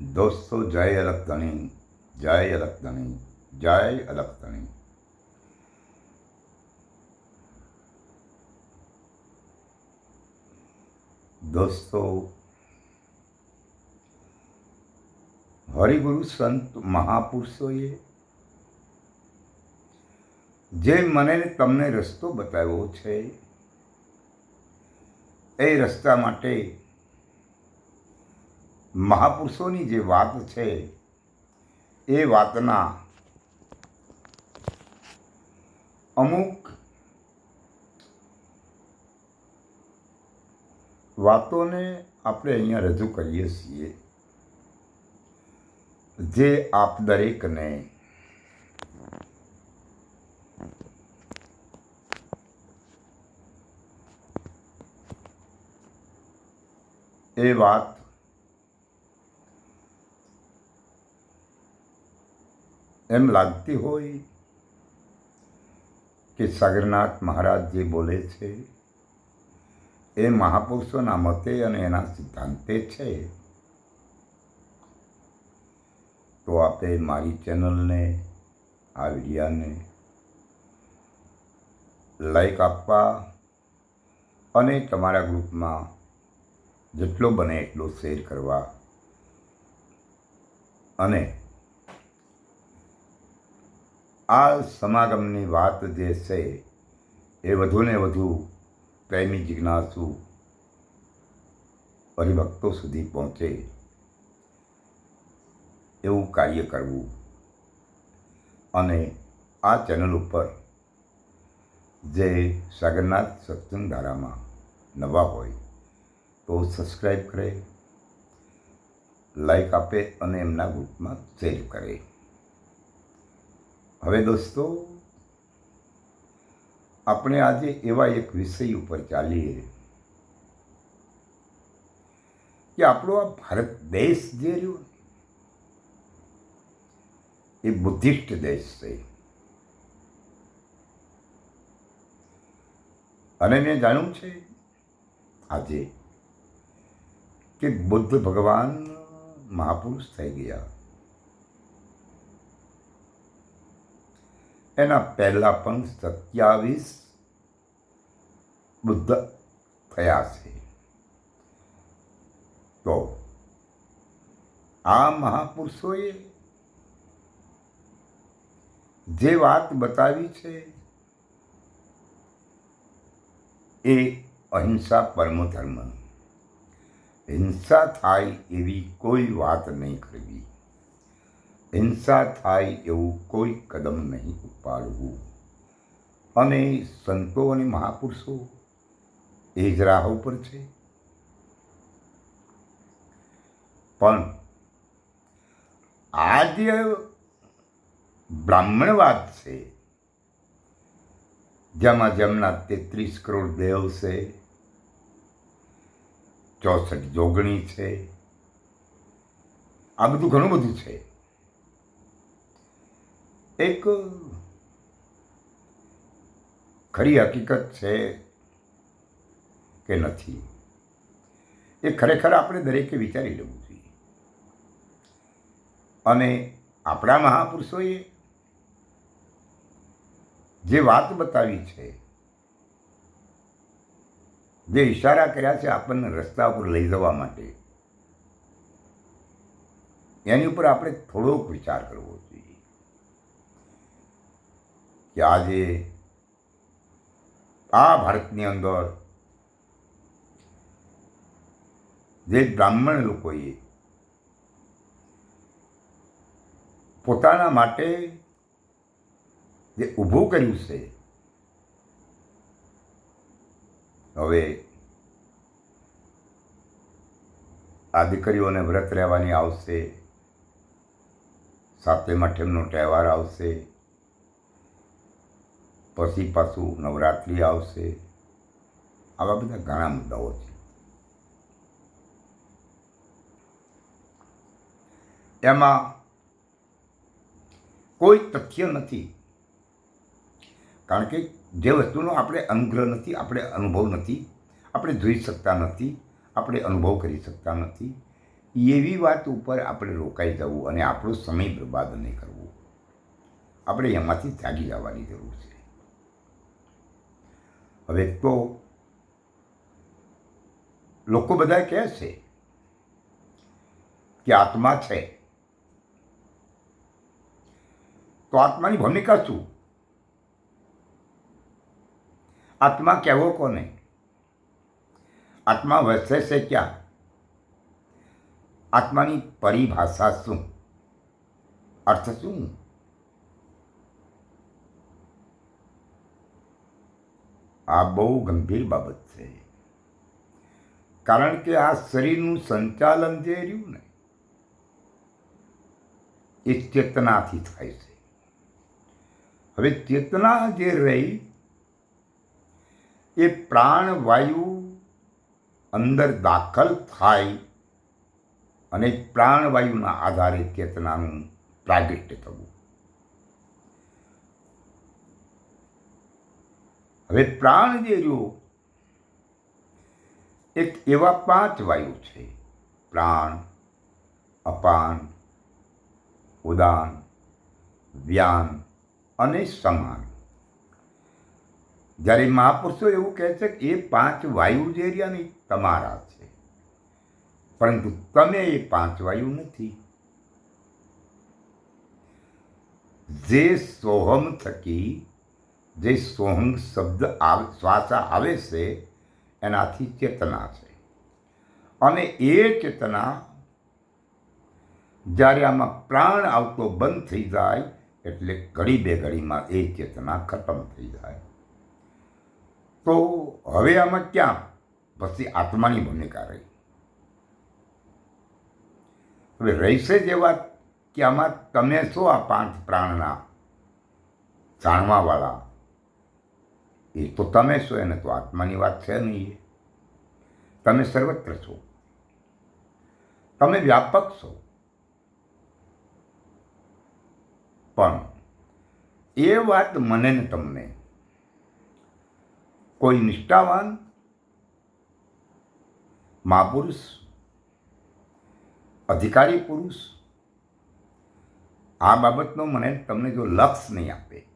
દોસ્તો જય અલગધણી જય અલગધણી જય અલગધણી દોસ્તો હરિગુરુ સંત મહાપુરુષોએ જે મને તમને રસ્તો બતાવ્યો છે, એ રસ્તા માટે મહાપુરુષોની જે વાત છે, એ વાતના અમુક વાતોને આપણે અહીંયા રજૂ કરીએ છીએ. જે આપ દરેકને એ વાત એમ લાગતી હોય કે સાગરનાથ મહારાજ જે બોલે છે, એ મહાપુરુષોના મતે અને એના સિદ્ધાંતે છે. તો આપે મારી ચેનલને, આ વિડીયાને લાઈક આપવા અને તમારા ગ્રુપમાં જેટલો બને એટલો શેર કરવા. અને આ સમાગમની વાત જે છે, એ વધુને વધુ પ્રેમી જિજ્ઞાસુ હરિભક્તો સુધી પહોંચે એવું કાર્ય કરવું. અને આ ચેનલ ઉપર જે સાગરનાથ સત્સંગ ધારામાં નવા હોય, તો સબસ્ક્રાઈબ કરે, લાઈક આપે અને એમના ગ્રુપમાં શેર કરે. હવે દોસ્તો, આપણે આજે એવા એક વિષય ઉપર ચાલીએ કે આપણો આ ભારત દેશ જે રહ્યો એ બુદ્ધિસ્ટ દેશ છે. અને મેં જાણ્યું છે આજે કે બુદ્ધ ભગવાન મહાપુરુષ થઈ ગયા. એના પહેલાં પણ સત્યાવીસ બુદ્ધ થયા છે. તો આ મહાપુરુષોએ જે વાત બતાવી છે એ અહિંસા પરમધર્મ હિંસા થાય એવી કોઈ વાત નહીં કરવી. હિંસા થાય એવું કોઈ કદમ નહીં ઉપાડવું. અને સંતો અને મહાપુરુષો એ જ રાહ ઉપર છે. પણ આ જે બ્રાહ્મણવાદ છે, જેમાં જેમના તેત્રીસ કરોડ દેવ છે, ચોસઠ જોગણી છે, આ બધું ઘણું બધું છે. એક ખરી હકીકત છે કે નથી. એ ખરેખર આપણે દરેકે વિચારી લેવું જોઈએ. અને આપણા મહાપુરુષોએ જે વાત બતાવી છે, જે ઈશારા કર્યા છે આપણને રસ્તા ઉપર લઈ જવા માટે, એની ઉપર આપણે થોડોક વિચાર કરવો જોઈએ કે આજે આ ભારતની અંદર જે બ્રાહ્મણ લોકોએ પોતાના માટે જે ઊભું કર્યું છે, હવે આ દીકરીઓને વ્રત રહેવાની આવશે સાતમ આઠમનો તહેવાર આવશે પછી પાછું નવરાત્રિ આવશે. આવા બધા ઘણા મુદ્દાઓ છે. એમાં કોઈ તથ્ય નથી. કારણ કે જે વસ્તુનો આપણે અનુગ્રહ નથી, આપણે અનુભવ નથી, આપણે જોઈ શકતા નથી, આપણે અનુભવ કરી શકતા નથી, એવી વાત ઉપર આપણે રોકાઈ જવું અને આપણો સમય બરબાદ નહીં કરવો. આપણે એમાંથી જાગી જવાની જરૂર છે. હવે તો લોકો બધા કહે છે કે આત્મા છે. તો આત્માની ભૂમિકા શું? આત્મા કહેવો કોને? આત્મા વસે છે ક્યાં? આત્માની પરિભાષા શું? અર્થ શું? આ બહુ ગંભીર બાબત છે. કારણ કે આ શરીરનું સંચાલન જે રહ્યું ને, એ ચેતનાથી થાય છે. હવે ચેતના જે રહી, એ પ્રાણવાયુ અંદર દાખલ થાય અને પ્રાણવાયુના આધારે ચેતનાનું પ્રાગટ્ય થવું. હવે પ્રાણ જે રહ્યો, એક એવા પાંચ વાયુ છે. પ્રાણ, અપાન, ઉદાન, વ્યાન અને સમાન. જ્યારે મહાપુરુષો એવું કહે છે કે એ પાંચ વાયુ જે રહ્યા તમારા છે. પરંતુ તમે એ પાંચ વાયુ નથી. જે સોહમ થકી જે સોહંગ શબ્દ આવે, શ્વાસ આવે છે, એનાથી ચેતના છે. અને એ ચેતના જ્યારે આમાં પ્રાણ આવતો બંધ થઈ જાય, એટલે ઘડી બે ઘડીમાં એ ચેતના ખતમ થઈ જાય. તો હવે આમાં ક્યાં? પછી આત્માની ભૂમિકા રહી. હવે રહેશે જે વાત કે આમાં તમે છો આ પાંચ પ્રાણના જાણવાવાળા? એ તો તમે છો એને તો આત્માની વાત છે નહીં તમે સર્વત્ર છો. તમે વ્યાપક છો. પણ એ વાત મને ને તમને. કોઈ નિષ્ઠાવાન મહાપુરુષ, અધિકારી પુરુષ, આ બાબતનો મને તમને જો લક્ષ નહીં આપે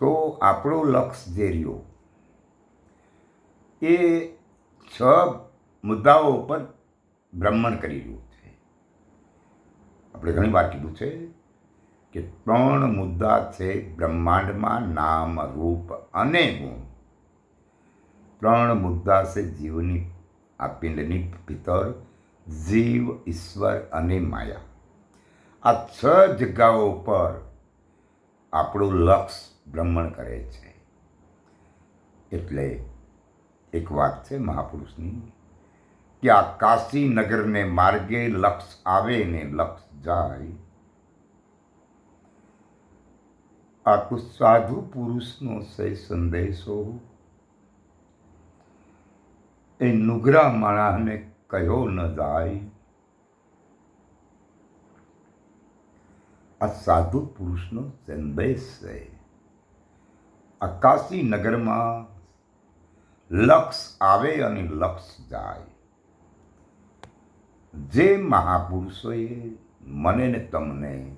તો આપણો લક્ષ જે રહ્યો, એ છ મુદ્દાઓ ઉપર ભ્રમણ કરી રહ્યું છે. આપણે ઘણી વાર કીધું છે કે ત્રણ મુદ્દા છે બ્રહ્માંડમાં નામ, રૂપ અને ગુણ. ત્રણ મુદ્દા છે જીવની આ પિંડની ભીતર, જીવ, ઈશ્વર અને માયા. આ છ જગ્યાઓ પર આપણું લક્ષ ભ્રમણ કરે છે. એટલે એક વાત છે મહાપુરુષની કે આ કાશી નગરને માર્ગે લક્ષ આવે ને લક્ષ જાય, આ તો સાધુ પુરુષનો સહી સંદેશો. એ નુગરા માણસને કયો ન જાય. આ સાધુ પુરુષનો સંદેશ છે. આકાશી નગરમાં લક્ષ આવે અને લક્ષ જાય. જે મહાપુરુષોએ મને ને તમને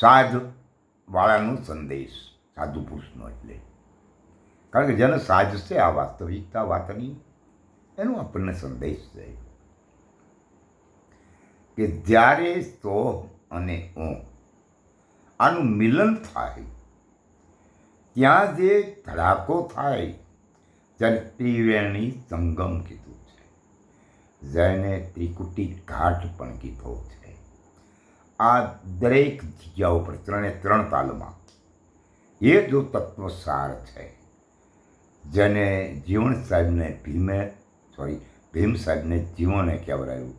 સાધ વાળાનો સંદેશ, સાધુ પુરુષનો એટલે. કારણ કે જેને સાજ છે આ વાસ્તવિકતા વાતની, એનો આપણને સંદેશ છે. કે જ્યારે તો અને હું આનું મિલન થાય, ત્યાં જે ધડાકો થાય, જ્યારે ત્રિવેણી સંગમ કીધું છે, જેને ત્રિકુટી ઘાટ પણ કીધો છે. આ દરેક જગ્યાઓ પર ત્રણે ત્રણ તાલમાં એ જો તત્વસાર છે, જેને જીવન સાહેબને ભીમે સોરી ભીમ સાહેબને જીવને કહેવરાયું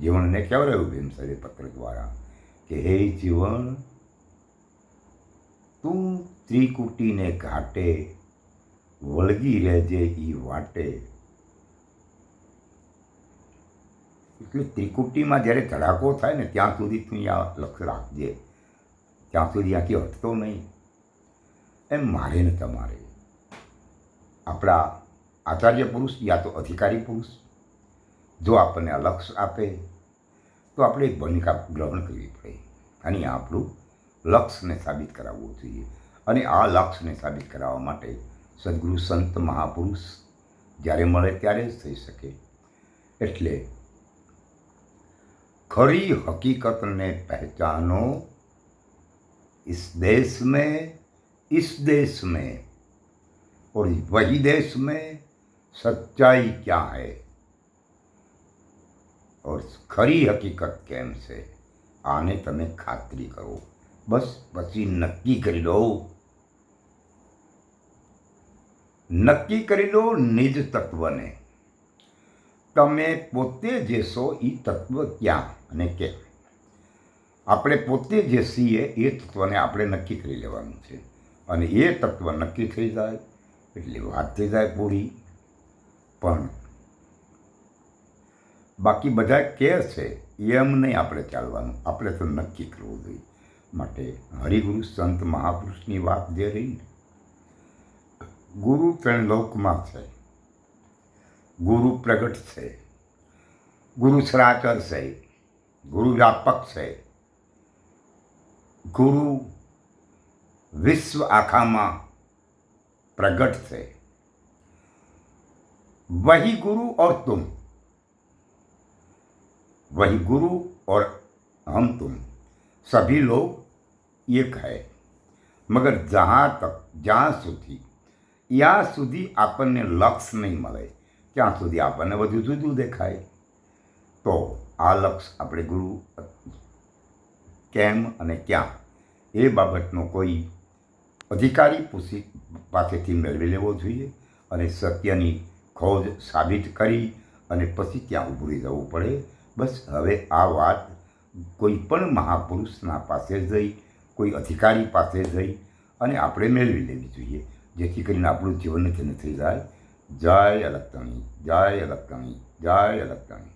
જીવનને કહેવરાયું ભીમ સાહેબે પત્ર દ્વારા કે હે જીવન, તું ત્રિકુટીને ઘાટે, વળગી રહેજે ઈ વાટે. એટલે ત્રિકુટીમાં જ્યારે ધડાકો થાય ને ત્યાં સુધી તું અહીંયા લક્ષ રાખજે. ત્યાં સુધી આખી હટતો નહીં. એમ મારે ને તમારે. આપણા આચાર્ય પુરુષ યા તો અધિકારી પુરુષ જો આપણને આ લક્ષ્ય આપે તો આપણે એક ભૂમિકા ગ્રહણ કરવી પડે અને આ આપણું લક્ષ્યને સાબિત કરાવવું જોઈએ અને આ લક્ષ્યને સાબિત કરાવવા માટે સદગુરુ સંત મહાપુરુષ જ્યારે મળે ત્યારે જ થઈ શકે એટલે खरी हकीकत ने पहचानो इस देश में इस देश में और वही देश में सच्चाई क्या है ઓર ખરી હકીકત કેમ છે આને તમે ખાતરી કરો બસ પછી નક્કી કરી લો નક્કી કરી લો નિજ તત્વને તમે પોતે જે એ તત્વ ક્યાં અને કેમ આપણે પોતે જે છીએ એ તત્વને આપણે નક્કી કરી લેવાનું છે અને એ તત્વ નક્કી થઈ જાય એટલે વાત થઈ જાય પૂરી પણ બાકી બધા કહે છે, એમ નહીં આપણે ચાલવાનું. આપણે તો નક્કી કરવું જોઈએ. માટે હરિગુરુ સંત મહાપુરુષની વાત જે રહી ને, ગુરુ ત્રણ લોકમાં છે. ગુરુ પ્રગટ છે. ગુરુ સરાચર છે. ગુરુ વ્યાપક છે. ગુરુ વિશ્વ આખામાં પ્રગટ છે. વહી ગુરુ ઓર તુમ. वही गुरु और हम तुम। सभी लोग એક હૈ મગર જહાં તક જ્યાં સુધી ત્યાં સુધી આપણને લક્ષ નહીં મળે ત્યાં સુધી આપણને વધુ જુદું દેખાય તો આ લક્ષ આપણે ગુરુ કેમ અને ક્યાં એ બાબતનો કોઈ અધિકારી પૂછી પાસેથી મેળવી લેવો જોઈએ અને સત્યની ખોજ સાબિત કરી અને પછી ત્યાં ઉભરી જવું પડે બસ હવે આ વાત કોઈ પણ મહાપુરુષના પાસે જઈ, કોઈ અધિકારી પાસે જઈ અને આપણે મેળવી લેવી જોઈએ. જેથી કરીને આપણું જીવન નથી થઈ જાય જય અલગતણી જય અલગતણી જય અલગતણી